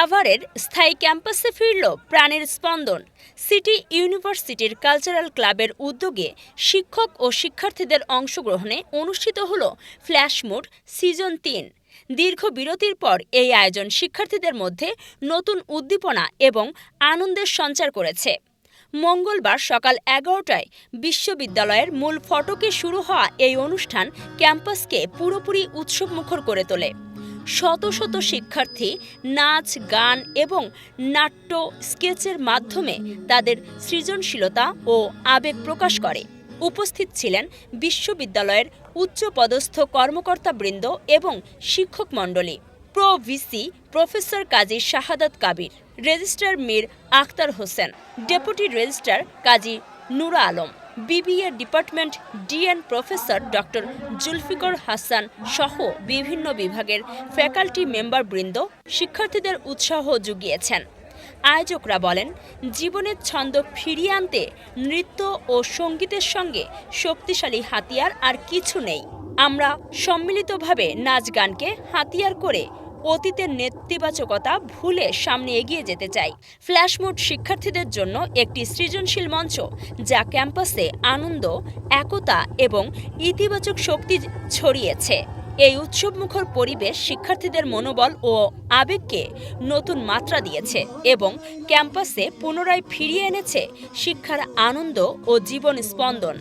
সাভারের স্থায়ী ক্যাম্পাসে ফিরল প্রাণের স্পন্দন। সিটি ইউনিভার্সিটির কালচারাল ক্লাবের উদ্যোগে শিক্ষক ও শিক্ষার্থীদের অংশগ্রহণে অনুষ্ঠিত হল ফ্ল্যাশমুড সিজন তিন। দীর্ঘ বিরতির পর এই আয়োজন শিক্ষার্থীদের মধ্যে নতুন উদ্দীপনা এবং আনন্দের সঞ্চার করেছে। মঙ্গলবার সকাল এগারোটায় বিশ্ববিদ্যালয়ের মূল ফটকে শুরু হওয়া এই অনুষ্ঠান ক্যাম্পাসকে পুরোপুরি উৎসবমুখর করে তোলে। শত শত শিক্ষার্থী নাচ, গান এবং নাট্য স্কেচের মাধ্যমে তাদের সৃজনশীলতা ও আবেগ প্রকাশ করে। উপস্থিত ছিলেন বিশ্ববিদ্যালয়ের উচ্চপদস্থ কর্মকর্তাবৃন্দ এবং শিক্ষক মণ্ডলী। Pro VC professor Kazi Shahadat Kabir, registrar Mir Akhtar Hossain, deputy registrar Kazi Nura Alam. BBA department dean professor doctor Zulfikar Hasan সহ বিভিন্ন বিভাগের ফ্যাকাল্টি মেম্বারবৃন্দ শিক্ষার্থীদের উৎসাহ জুগিয়েছেন আয়োজকরা বলেন, জীবনের ছন্দ ফিরিয়ে আনতে নৃত্য ও সঙ্গীতের সঙ্গে শক্তিশালী হাতিয়ার আর কিছু নেই। আমরা সম্মিলিতভাবে নাচ গানকে হাতিয়ার করে অতীতের নেতিবাচকতা ভুলে সামনে এগিয়ে যেতে চাই। ফ্ল্যাশমোড শিক্ষার্থীদের জন্য একটি সৃজনশীল মঞ্চ, যা ক্যাম্পাসে আনন্দ, একতা এবং ইতিবাচক শক্তি ছড়িয়েছে। এই উৎসবমুখর পরিবেশ শিক্ষার্থীদের মনোবল ও আবেগকে নতুন মাত্রা দিয়েছে এবং ক্যাম্পাসে পুনরায় ফিরিয়ে এনেছে শিক্ষার আনন্দ ও জীবন স্পন্দন।